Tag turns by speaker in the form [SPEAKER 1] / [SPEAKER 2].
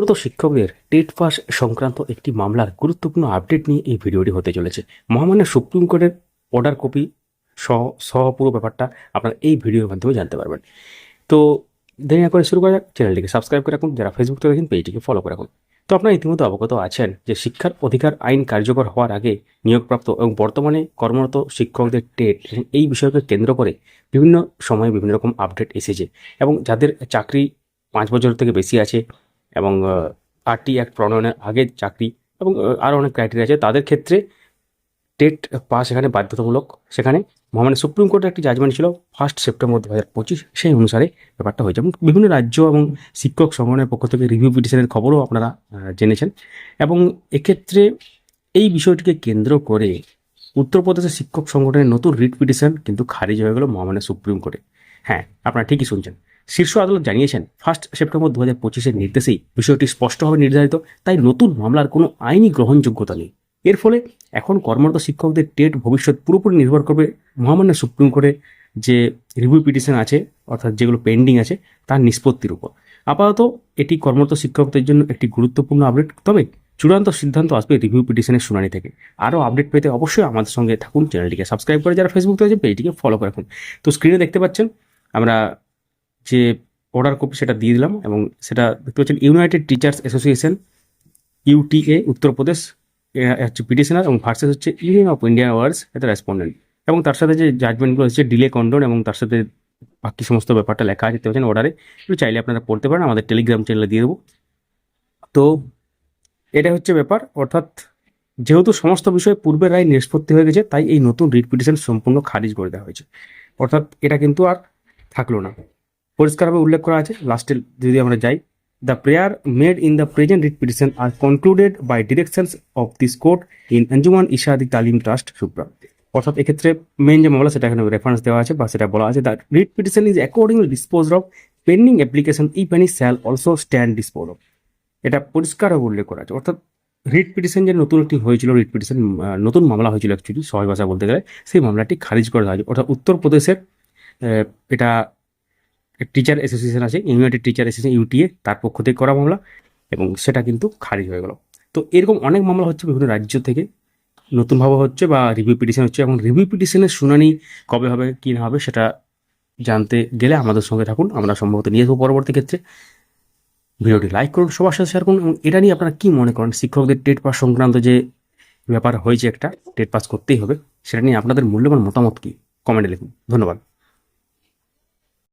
[SPEAKER 1] মূলত শিক্ষকদের TET pass সংক্রান্ত একটি মামলার গুরুত্বপূর্ণ আপডেট নিয়ে এই ভিডিওটি হতে চলেছে। মহামান্য সুপ্রিম কোর্টের অর্ডার কপি সহ সহ পুরো ব্যাপারটা আপনারা এই ভিডিওর মাধ্যমে জানতে পারবেন। তো দেরি না করে শুরু করা চ্যানেলটিকে সাবস্ক্রাইব করে রাখুন, যারা ফেসবুক থেকে পেজটিকে ফলো করে রাখুন। তো আপনারা ইতিমধ্যে অবগত আছেন যে শিক্ষার অধিকার আইন কার্যকর হওয়ার আগে নিয়োগপ্রাপ্ত এবং বর্তমানে কর্মরত শিক্ষকদের টেট এই বিষয়কে কেন্দ্র করে বিভিন্ন সময়ে বিভিন্ন রকম আপডেট এসেছে এবং যাদের চাকরি পাঁচ বছর থেকে বেশি আছে এবং আরটি অ্যাক্ট প্রণয়নের আগে চাকরি এবং আরও অনেক ক্রাইটেরিয়া আছে। তাদের ক্ষেত্রে টেট পাস এখানে বাধ্যতামূলক। সেখানে মহামান্য সুপ্রিম কোর্টের একটি জাজমেন্ট ছিল ফার্স্ট সেপ্টেম্বর দু হাজার পঁচিশ। সেই অনুসারে ব্যাপারটা হয়েছে। এবং বিভিন্ন রাজ্য এবং শিক্ষক সংগঠনের পক্ষ থেকে রিভিউ পিটিশনের খবরও আপনারা জেনেছেন। এবং এক্ষেত্রে এই বিষয়টিকে কেন্দ্র করে উত্তরপ্রদেশের শিক্ষক সংগঠনের নতুন রিট পিটিশন কিন্তু খারিজ হয়ে গেল মহামান্য সুপ্রিম কোর্টে। হ্যাঁ আপনারা ঠিকই শুনছেন। শীর্ষ আদালত জানিয়েছেন ফার্স্ট সেপ্টেম্বর দু হাজার পঁচিশের নির্দেশেই বিষয়টি স্পষ্টভাবে নির্ধারিত, তাই নতুন মামলার কোনো আইনি গ্রহণযোগ্যতা নেই। এর ফলে এখন কর্মরত শিক্ষকদের টেট ভবিষ্যৎ পুরোপুরি নির্ভর করবে মহামান্য সুপ্রিম কোর্টে যে রিভিউ পিটিশন আছে, অর্থাৎ যেগুলো পেন্ডিং আছে, তার নিষ্পত্তির উপর। আপাতত এটি কর্মরত শিক্ষকদের জন্য একটি গুরুত্বপূর্ণ আপডেট, তবে চূড়ান্ত সিদ্ধান্ত আসবে রিভিউ পিটিশনের শুনানি থেকে। আরও আপডেট পেতে অবশ্যই আমাদের সঙ্গে থাকুন, চ্যানেলটিকে সাবস্ক্রাইব করে যারা ফেসবুক থেকে পেজটিকে ফলো করে রাখুন। তো স্ক্রিনে দেখতে পাচ্ছেন, আমরা যে অর্ডার কপি সেটা দিয়ে দিলাম এবং সেটা দেখতে পাচ্ছেন United Teachers Association UTA Uttar Pradesh হচ্ছে পিটিশনার এবং ভার্সেস হচ্ছে ইউনিয়ন অফ ইন্ডিয়ান ওয়ার্ডস এতে রেসপন্ডেন্ট এবং তার সাথে যে জাজমেন্টগুলো হচ্ছে ডিলে কন্ডন এবং তার সাথে বাকি সমস্ত ব্যাপারটা লেখা আছে, দেখতে পাচ্ছেন অর্ডারে একটু চাইলে আপনারা পড়তে পারেন, আমাদের টেলিগ্রাম চ্যানেলে দিয়ে দেবো। তো এটা হচ্ছে ব্যাপার, অর্থাৎ যেহেতু সমস্ত বিষয়ে পূর্বের রায় নিষ্পত্তি হয়ে গেছে, তাই এই নতুন রিট পিটিশন সম্পূর্ণ খারিজ করে দেওয়া হয়েছে। অর্থাৎ এটা কিন্তু আর থাকল না। পরিষ্কারভাবে উল্লেখ করা আছে। লাস্টে যদি আমরা যাই the prayer made in the present writ petition are concluded by directions of this court in Anjuman Ishadi Talim Trust supra অর্থাৎ এক্ষেত্রে মেন যে মামলা, সেটা এখানে রেফারেন্স দেওয়া আছে বা সেটা বলা আছে the writ petition is accordingly dispose of pending application if any shall also stand dispose of এটা পরিষ্কারভাবে উল্লেখ করা আছে। অর্থাৎ রিট পিটিশন যে নতুন একটি হয়েছিল রিট পিটিশন নতুন মামলা হয়েছিল অ্যাকচুয়ালি সহজ ভাষা বলতে গেলে, সেই মামলাটি খারিজ করে হয়েছে। অর্থাৎ উত্তরপ্রদেশের এটা টিচার অ্যাসোসিয়েশন আছে ইউনাইটেড টিচার অ্যাসোসিয়েশন ইউটিএ তার পক্ষ থেকে করা মামলা এবং সেটা কিন্তু খারিজ হয়ে গেল। তো এরকম অনেক মামলা হচ্ছে বিভিন্ন রাজ্য থেকে। নতুনভাবে হচ্ছে বা রিভিউ পিটিশন হচ্ছে। এবং রিভিউ পিটিশনের শুনানি কবে হবে, কী না হবে, সেটা জানতে গেলে আমাদের সঙ্গে থাকুন। আমরা সম্ভবত নিয়ে যাব পরবর্তী ক্ষেত্রে। ভিডিওটি লাইক করুন, সবার সাথে শেয়ার করুন এবং এটা নিয়ে আপনারা কী মনে করেন? শিক্ষকদের টেট পাস সংক্রান্ত যে ব্যাপার হয়েছে একটা, টেট পাস করতেই হবে, সেটা নিয়ে আপনাদের মূল্যবান মতামত কী? কমেন্টে লিখুন। ধন্যবাদ।